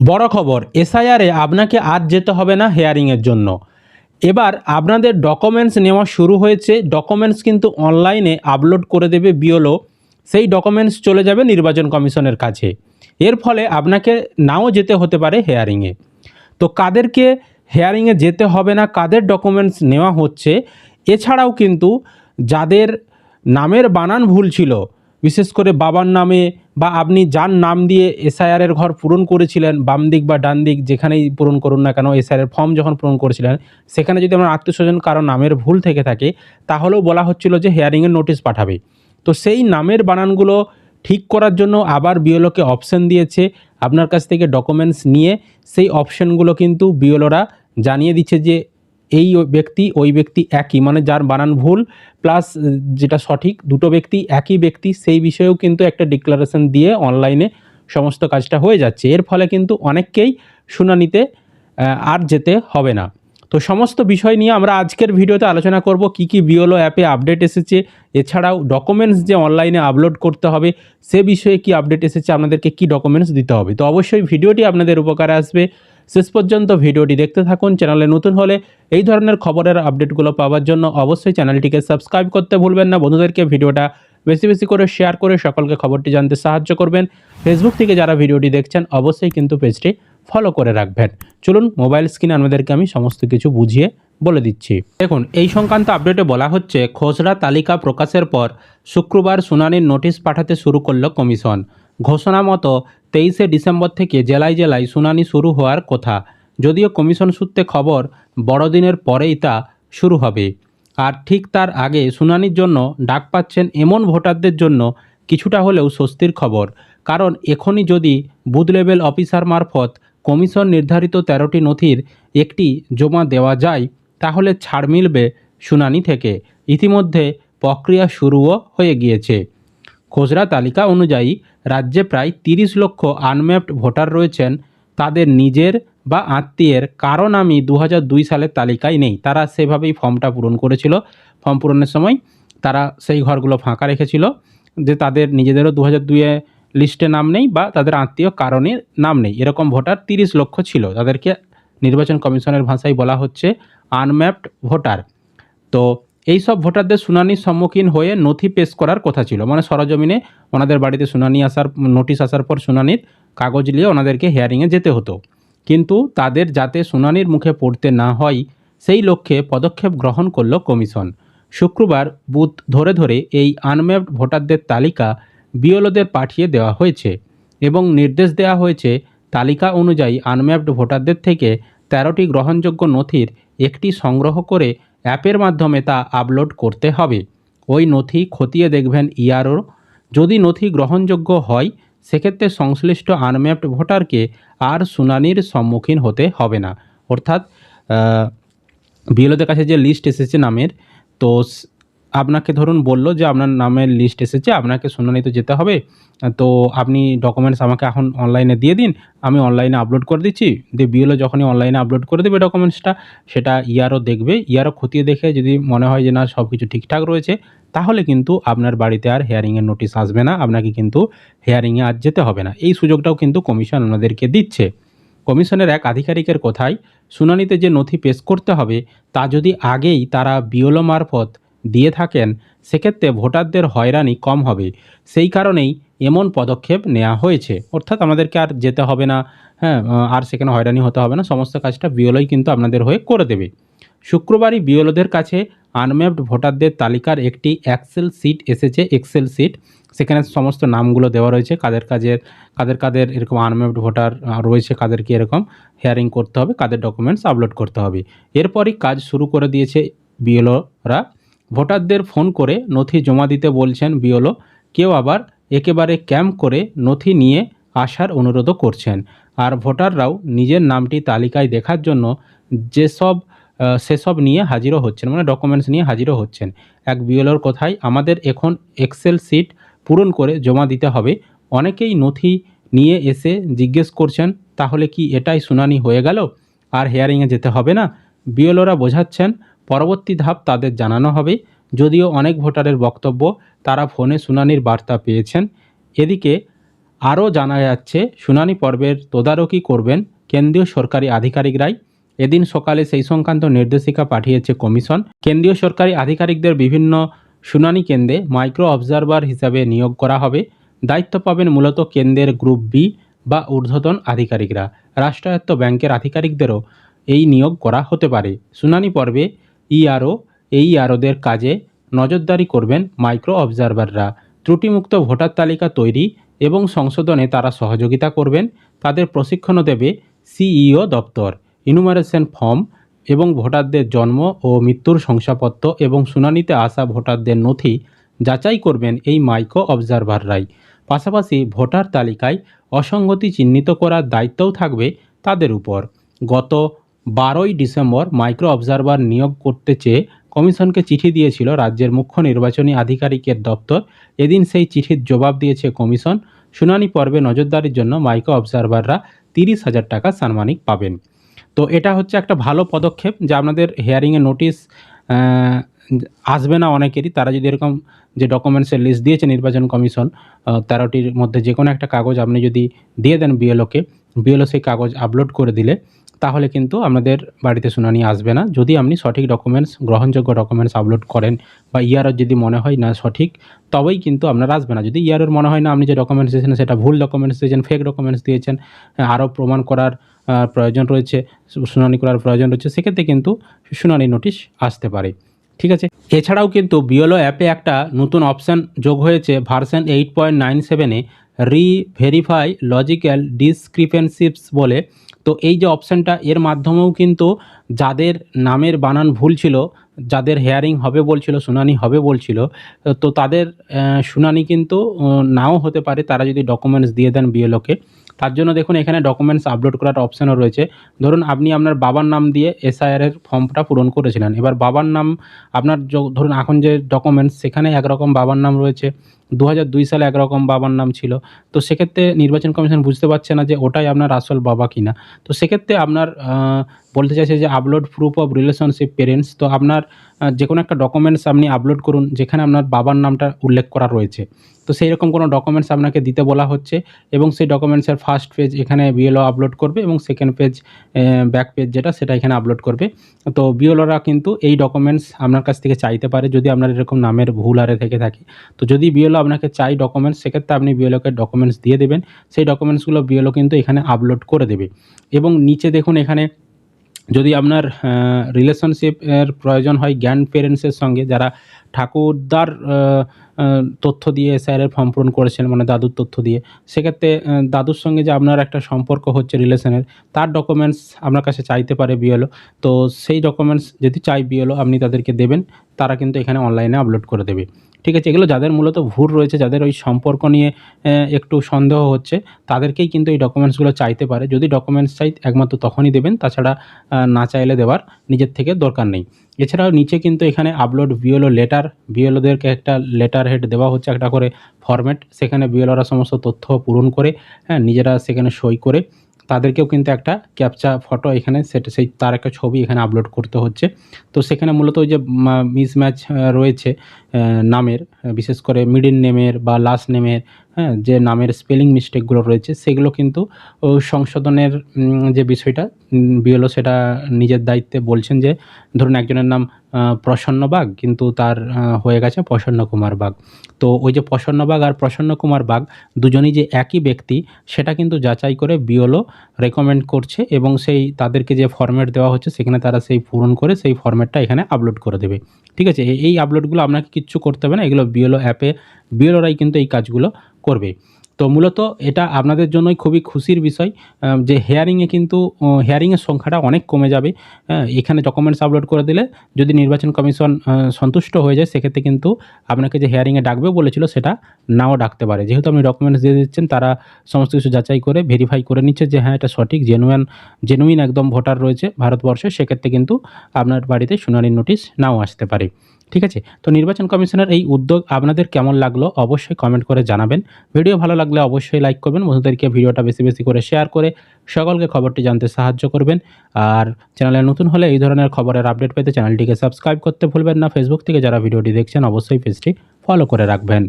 বড় খবর, এসআইআরে আপনাকে আর যেতে হবে না হেয়ারিংয়ের জন্য। এবার আপনাদের ডকুমেন্টস নেওয়া শুরু হয়েছে, ডকুমেন্টস কিন্তু অনলাইনে আপলোড করে দেবে বিওলো, সেই ডকুমেন্টস চলে যাবে নির্বাচন কমিশনের কাছে। এর ফলে আপনাকে নাও যেতে হতে পারে হেয়ারিংয়ে। তো কাদেরকে হেয়ারিংয়ে যেতে হবে না, কাদের ডকুমেন্টস নেওয়া হচ্ছে, এছাড়াও কিন্তু যাদের নামের বানান ভুল ছিল বিশেষ করে বাবার নামে বা আপনি যার নাম দিয়ে এসআইআরের ঘর পূরণ করেছিলেন, বাম দিক বা ডান দিক যেখানেই পূরণ করুন না কেন, এসআইআরের ফর্ম যখন পূরণ করেছিলেন, সেখানে যদি আমার আত্মীয় স্বজন কারও নামের ভুল থেকে থাকে, তাহলেও বলা হচ্ছিল যে হেয়ারিংয়ের নোটিশ পাঠাবে। তো সেই নামের বানানগুলো ঠিক করার জন্য আবার বিওলোকে অপশন দিয়েছে আপনার কাছ থেকে ডকুমেন্টস নিয়ে। সেই অপশনগুলো কিন্তু বিওলোরা জানিয়ে দিচ্ছে যে এই ব্যক্তি, ওই ব্যক্তি একই। মানে যার বানান ভুল প্লাস যেটা সঠিক, দুটো ব্যক্তি একই ব্যক্তি, সেই বিষয়েও কিন্তু একটা ডিক্লারেশন দিয়ে অনলাইনে সমস্ত কাজটা হয়ে যাচ্ছে। এর ফলে কিন্তু অনেককেই শুনানিতে আর যেতে হবে না। তো সমস্ত বিষয় নিয়ে আমরা আজকের ভিডিওতে আলোচনা করব, কি কি বিওলো অ্যাপে আপডেট এসেছে। এছাড়াও ডকুমেন্টস যে অনলাইনে আপলোড করতে হবে, সে বিষয়ে কি আপডেট এসেছে, আপনাদেরকে কি ডকুমেন্টস দিতে হবে। তো অবশ্যই ভিডিওটি আপনাদের উপকারে আসবে। শেষ পর্যন্ত ভিডিওটি দেখতে থাকুন, চ্যানেলে নতুন হলে এই ধরনের খবরের আপডেটগুলো পাওয়ার জন্য অবশ্যই চ্যানেলটিকে সাবস্ক্রাইব করতে ভুলবেন না। বন্ধুদেরকে ভিডিওটা বেশি বেশি করে শেয়ার করে সকলকে খবরটি জানতে সাহায্য করবেন। ফেসবুক থেকে যারা ভিডিওটি দেখছেন, অবশ্যই কিন্তু পেজটি ফলো করে রাখবেন। চলুন মোবাইল স্ক্রিনে আমাদেরকে আমি সমস্ত কিছু বুঝিয়ে বলে দিচ্ছি। দেখুন, এই সংক্রান্ত আপডেটে বলা হচ্ছে, খসড়া তালিকা প্রকাশের পর শুক্রবার শুনানির নোটিশ পাঠাতে শুরু করল কমিশন। ঘোষণা মতো তেইশে ডিসেম্বর থেকে জেলায় জেলায় শুনানি শুরু হওয়ার কথা। যদিও কমিশন সূত্রে খবর, বড়দিনের পরেই তা শুরু হবে। আর ঠিক তার আগে শুনানির জন্য ডাক পাচ্ছেন এমন ভোটারদের জন্য কিছুটা হলেও স্বস্তির খবর। কারণ এখনই যদি বুথ লেভেল অফিসার মারফত কমিশন নির্ধারিত তেরোটি নথির একটি জমা দেওয়া যায়, তাহলে ছাড় মিলবে শুনানি থেকে। ইতিমধ্যে প্রক্রিয়া শুরুও হয়ে গিয়েছে। খসড়া তালিকা অনুযায়ী, রাজ্যে প্রায় তিরিশ লক্ষ আনম্যাপড ভোটার রয়েছেন। তাদের নিজের বা আত্মীয়ের কারণ আমি দু সালের তালিকায় নেই। তারা সেভাবেই ফর্মটা পূরণ করেছিল। ফর্ম পূরণের সময় তারা সেই ঘরগুলো ফাঁকা রেখেছিল, যে তাদের নিজেদেরও দু হাজার দুইয়ে লিস্টে নাম নেই বা তাদের আত্মীয় কারণে নাম নেই। এরকম ভোটার তিরিশ লক্ষ ছিল। তাদেরকে নির্বাচন কমিশনের ভাষায় বলা হচ্ছে আনম্যাপড ভোটার। তো এই সব ভোটারদের শুনানির সম্মুখীন হয়ে নথি পেশ করার কথা ছিল। মানে সরজমিনে ওনাদের বাড়িতে শুনানি আসার, নোটিশ আসার পর শুনানির কাগজ নিয়ে ওনাদেরকে হিয়ারিংয়ে যেতে হতো। কিন্তু তাদের যাতে শুনানির মুখে পড়তে না হয়, সেই লক্ষ্যে পদক্ষেপ গ্রহণ করল কমিশন। শুক্রবার বুথ ধরে ধরে এই আনম্যাপড ভোটারদের তালিকা বিওলোদের পাঠিয়ে দেওয়া হয়েছে এবং নির্দেশ দেওয়া হয়েছে, তালিকা অনুযায়ী আনম্যাপড ভোটারদের থেকে তেরোটি গ্রহণযোগ্য নথির একটি সংগ্রহ করে অ্যাপের মাধ্যমে তা আপলোড করতে হবে। ওই নথি খতিয়ে দেখবেন ইআরও যদি নথি গ্রহণযোগ্য হয়, সেক্ষেত্রে সংশ্লিষ্ট আনম্যাপড ভোটারকে আর শুনানির সম্মুখীন হতে হবে না। অর্থাৎ বিএলওদের কাছে যে লিস্ট এসেছে নামের, তো আপনাকে ধরুন বলল যে আপনার নামের লিস্ট এসেছে, আপনাকে শুনানিতে যেতে হবে। তো আপনি ডকুমেন্টস আমাকে এখন অনলাইনে দিয়ে দিন, আমি অনলাইনে আপলোড করে দিচ্ছি। দিয়ে বিএলও যখনই অনলাইনে আপলোড করে দেবে ডকুমেন্টসটা সেটা ইয়ারও দেখবে। ইয়ারও খতিয়ে দেখে যদি মনে হয় যে না সব কিছু ঠিকঠাক রয়েছে, তাহলে কিন্তু আপনার বাড়িতে আর হেয়ারিংয়ের নোটিশ আসবে না। আপনাকে কিন্তু হেয়ারিংয়ে আর যেতে হবে না। এই সুযোগটাও কিন্তু কমিশন আপনাদেরকে দিচ্ছে। কমিশনের এক আধিকারিকের কথায়, শুনানিতে যে নথি পেশ করতে হবে, তা যদি আগেই তারা বিওলো মারফত দিয়ে থাকেন, সেক্ষেত্রে ভোটারদের হয়রানি কম হবে। সেই কারণেই এমন পদক্ষেপ নেওয়া হয়েছে। অর্থাৎ আমাদেরকে আর যেতে হবে না হ্যাঁ আর সেখানে হয়রানি হতে হবে না, সমস্ত কাজটা বিওলোই কিন্তু আপনাদের হয়ে করে দেবে। শুক্রবারই বিওলোদের কাছে আনম্যাপড ভোটারদের তালিকার একটি এক্সেল সিট এসেছে এক্সেল সিট সেখানে সমস্ত নামগুলো দেওয়া রয়েছে, কাদের কাজের, কাদের কাদের এরকম আনম্যাপড ভোটার রয়েছে কাদেরকে এরকম হেয়ারিং করতে হবে, কাদের ডকুমেন্টস আপলোড করতে হবে। এরপরই কাজ শুরু করে দিয়েছে বিএলওরা। ভোটারদের ফোন করে নথি জমা দিতে বলছেন বিওলো কেউ আবার একেবারে ক্যাম্প করে নথি নিয়ে আসার অনুরোধও করছেন। আর ভোটাররাও নিজের নামটি তালিকায় দেখার জন্য যেসব সেসব নিয়ে হাজিরও হচ্ছেন মানে ডকুমেন্টস নিয়ে হাজিরও হচ্ছেন। এক বিএলওর কথায়, আমাদের এখন এক্সেল সিট পূরণ করে জমা দিতে হবে। অনেকেই নথি নিয়ে এসে জিজ্ঞেস করছেন, তাহলে কি এটাই শুনানি হয়ে গেল? আর হেয়ারিংয়ে যেতে হবে না? বিএলওরা বোঝাচ্ছেন পরবর্তী ধাপ তাদের জানানো হবে। যদিও অনেক ভোটারের বক্তব্য, তারা ফোনে শুনানির বার্তা পেয়েছেন। এদিকে আরও জানা যাচ্ছে, শুনানি পর্বের তদারকি করবেন কেন্দ্রীয় সরকারি আধিকারিকরাই। এদিন সকালে সেই সংক্রান্ত নির্দেশিকা পাঠিয়েছে কমিশন। কেন্দ্রীয় সরকারি আধিকারিকদের বিভিন্ন শুনানি কেন্দ্রে মাইক্রো অবজারভার হিসাবে নিয়োগ করা হবে। দায়িত্ব পাবেন মূলত কেন্দ্রের গ্রুপ বি বা ঊর্ধ্বতন আধিকারিকরা। রাষ্ট্রায়ত্ত ব্যাংকের আধিকারিকদেরও এই নিয়োগ করা হতে পারে। শুনানি পর্বে ইআরও এই আরোদের কাজে নজরদারি করবেন মাইক্রো অবজারভাররা। ত্রুটিমুক্ত ভোটার তালিকা তৈরি এবং সংশোধনে তারা সহযোগিতা করবেন, তাদের প্রশিক্ষণও দেবে সিইও দপ্তর ইনুমারেশন ফর্ম এবং ভোটারদের জন্ম ও মৃত্যুর শংসাপত্র এবং শুনানিতে আসা ভোটারদের নথি যাচাই করবেন এই মাইক্রো অবজারভাররাই। পাশাপাশি ভোটার তালিকায় অসঙ্গতি চিহ্নিত করার দায়িত্বও থাকবে তাদের উপর। গত বারোই ডিসেম্বর মাইক্রো অবজারভার নিয়োগ করতে চেয়ে কমিশনকে চিঠি দিয়েছিল রাজ্যের মুখ্য নির্বাচনী আধিকারিকের দপ্তর। এদিন সেই চিঠির জবাব দিয়েছে কমিশন। শুনানি পর্বে নজরদারির জন্য মাইক্রো অবজারভাররা তিরিশ হাজার টাকা সাম্মানিক পাবেন। তো এটা হচ্ছে একটা ভালো পদক্ষেপ যে আপনাদের হিয়ারিংয়ে নোটিশ আসবে না অনেকেরই। তারা যদি এরকম যে ডকুমেন্টসের লিস্ট দিয়েছে নির্বাচন কমিশন তেরোটির মধ্যে যে কোনো একটা কাগজ আপনি যদি দিয়ে দেন বিএলওকে, বিএলও সেই কাগজ আপলোড করে দিলে তাহলে কিন্তু আপনাদের বাড়িতে শুনানি আসবে না। যদি আপনি সঠিক ডকুমেন্টস গ্রহণযোগ্য ডকুমেন্টস আপলোড করেন বা ইয়ারও যদি মনে হয় না সঠিক, তবেই কিন্তু আপনার আসবে না। যদি ইয়ারের মনে হয় না, আপনি যে ডকুমেন্টস দিয়েছেন, সেটা ভুল ডকুমেন্টস দিয়েছেন ফেক ডকুমেন্টস দিয়েছেন আরও প্রমাণ করার প্রয়োজন রয়েছে শুনানি করার প্রয়োজন রয়েছে, সেক্ষেত্রে কিন্তু শুনানি নোটিশ আসতে পারে। ঠিক আছে? এছাড়াও কিন্তু বিওলো অ্যাপে একটা নতুন অপশান যোগ হয়েছে ভার্সন এইট পয়েন্ট নাইন সেভেনে রি ভেরিফাই লজিক্যাল ডিসক্রিপেন্সিপস বলে। তো এই যে অপশানটা এর মাধ্যমেও কিন্তু যাদের নামের বানান ভুল ছিল, যাদের হেয়ারিং হবে বলছিল, শুনানি হবে বলছিল, তো তাদের শুনানি কিন্তু নাও হতে পারে, তারা যদি ডকুমেন্টস দিয়ে দেন বিএলওকে তার জন্য দেখুন, এখানে ডকুমেন্টস আপলোড করার অপশানও রয়েছে। ধরুন, আপনি আপনার বাবার নাম দিয়ে এসআইআরের ফর্মটা পূরণ করেছিলেন। এবার বাবার নাম, আপনার ধরুন, এখন যে ডকুমেন্টস সেখানে একরকম বাবার নাম রয়েছে। দু সালে একরকম বাবার নাম ছিল। তো সেক্ষেত্রে নির্বাচন কমিশন বুঝতে পারছে না যে ওটাই আপনার আসল বাবা কিনা। তো সেক্ষেত্রে আপনার বলতে চাইছে যে upload proof of relationship parents তো আপনার যে কোনো একটা ডকুমেন্টস আপনি আপলোড করুন, যেখানে আপনার বাবার নামটা উল্লেখ করা রয়েছে। তো সেই রকম কোনো ডকুমেন্টস আপনাকে দিতে বলা হচ্ছে এবং সেই ডকুমেন্টসের ফার্স্ট পেজ এখানে বিএলও আপলোড করবে এবং সেকেন্ড পেজ ব্যাক পেজ যেটা, সেটা এখানে আপলোড করবে। তো বিএলওরা কিন্তু এই ডকুমেন্টস আপনার কাছ থেকে চাইতে পারে যদি আপনার এরকম নামের ভুল আরে থেকে থাকে। তো যদি বিএলও আপনাকে চাই ডকুমেন্টস সেক্ষেত্রে আপনি বিএলওকে ডকুমেন্টস দিয়ে দেবেন। সেই ডকুমেন্টসগুলো বিএলও কিন্তু এখানে আপলোড করে দেবে। এবং নিচে দেখুন এখানে যদি আপনার রিলেশনশিপের প্রয়োজন হয় গ্র্যান্ড পেরেন্টসের সঙ্গে, যারা ঠাকুরদার তথ্য দিয়ে স্যারের ফর্ম পূরণ করেছেন মানে দাদুর তথ্য দিয়ে, সেক্ষেত্রে দাদুর সঙ্গে যে আপনার একটা সম্পর্ক হচ্ছে রিলেশনের তার ডকুমেন্টস আপনার কাছে চাইতে পারে বিএলও তো সেই ডকুমেন্টস যদি চাই বিএলও আপনি তাদেরকে দেবেন, তারা কিন্তু এখানে অনলাইনে আপলোড করে দেবে। ঠিক আছে, এগুলো যাদের মূলত ভুল রয়েছে, যাদের ওই সম্পর্ক নিয়ে একটু সন্দেহ হচ্ছে, তাদেরকেই কিন্তু এই ডকুমেন্টসগুলো চাইতে পারে। যদি ডকুমেন্টস চাই, একমাত্র তখনই দেবেন, তাছাড়া না চাইলে দেওয়ার নিজের থেকে দরকার নেই। এছাড়াও নিচে কিন্তু এখানে আপলোড বিএলও লেটার বিএলওদেরকে একটা লেটার হেড দেওয়া হচ্ছে, একটা করে ফরম্যাট সেখানে বিএলওরা সমস্ত তথ্য পূরণ করে হ্যাঁ নিজেরা সেখানে সই করে তাদেরকেও কিন্তু একটা ক্যাপচা ফটো এখানে সেটা সেই তার একটা ছবি এখানে আপলোড করতে হচ্ছে। তো সেখানে মূলত ওই যে মিসম্যাচ রয়েছে নামের বিশেষ করে মিডিল নেমের বা লাস্ট নেমের হ্যাঁ যে নামের স্পেলিং মিস্টেকগুলো রয়েছে, সেগুলো কিন্তু সংশোধনের যে বিষয়টা বিএলও সেটা নিজের দায়িত্বে বলছেন যে, ধরুন একজনের নাম প্রসন্ন বাগ কিন্তু তার হয়ে গেছে প্রসন্ন কুমার বাঘ। তো ওই যে প্রসন্ন বাগ আর প্রসন্ন কুমার বাঘ দুজনই যে একই ব্যক্তি, সেটা কিন্তু যাচাই করে বিওলো রেকমেন্ড করছে এবং সেই তাদেরকে যে ফর্ম্যাট দেওয়া হচ্ছে, সেখানে তারা সেই পূরণ করে সেই ফর্ম্যাটটা এখানে আপলোড করে দেবে। ঠিক আছে? এই- আপলোডগুলো আপনাকে কিচ্ছু করতে হবে না। এগুলো বিএলও অ্যাপে বিএলওরাই কিন্তু এই কাজগুলো করবে। তো মূলত এটা আপনাদের জন্যই খুবই খুশির বিষয় যে হেয়ারিংয়ে কিন্তু হেয়ারিংয়ের সংখ্যাটা অনেক কমে যাবে। হ্যাঁ, এখানে ডকুমেন্টস আপলোড করে দিলে যদি নির্বাচন কমিশন সন্তুষ্ট হয়ে যায় সেক্ষেত্রে কিন্তু আপনাকে যে হেয়ারিংয়ে ডাকবে বলেছিল সেটা নাও ডাকতে পারে। যেহেতু আপনি ডকুমেন্টস দিয়ে দিচ্ছেন তারা সমস্ত কিছু যাচাই করে ভেরিফাই করে নিচ্ছে যে হ্যাঁ এটা সঠিক জেনুয়ান জেনুইন একদম ভোটার রয়েছে ভারতবর্ষে সেক্ষেত্রে কিন্তু আপনার বাড়িতে শুনানির নোটিশ নাও আসতে পারে। ঠিক আছে? তো নির্বাচন কমিশনের এই উদ্যোগ আপনাদের কেমন লাগল অবশ্যই কমেন্ট করে জানাবেন। ভিডিও ভালো লাগলে অবশ্যই লাইক করবেন, বন্ধুদেরকে ভিডিওটা বেশি বেশি করে শেয়ার করে সকলকে খবরটি জানতে সাহায্য করবেন। আর চ্যানেলে নতুন হলে এই ধরনের খবরের আপডেট পেতে চ্যানেলটিকে সাবস্ক্রাইব করতে ভুলবেন না। ফেসবুক থেকে যারা ভিডিওটি দেখছেন, অবশ্যই পেজটি ফলো করে রাখবেন।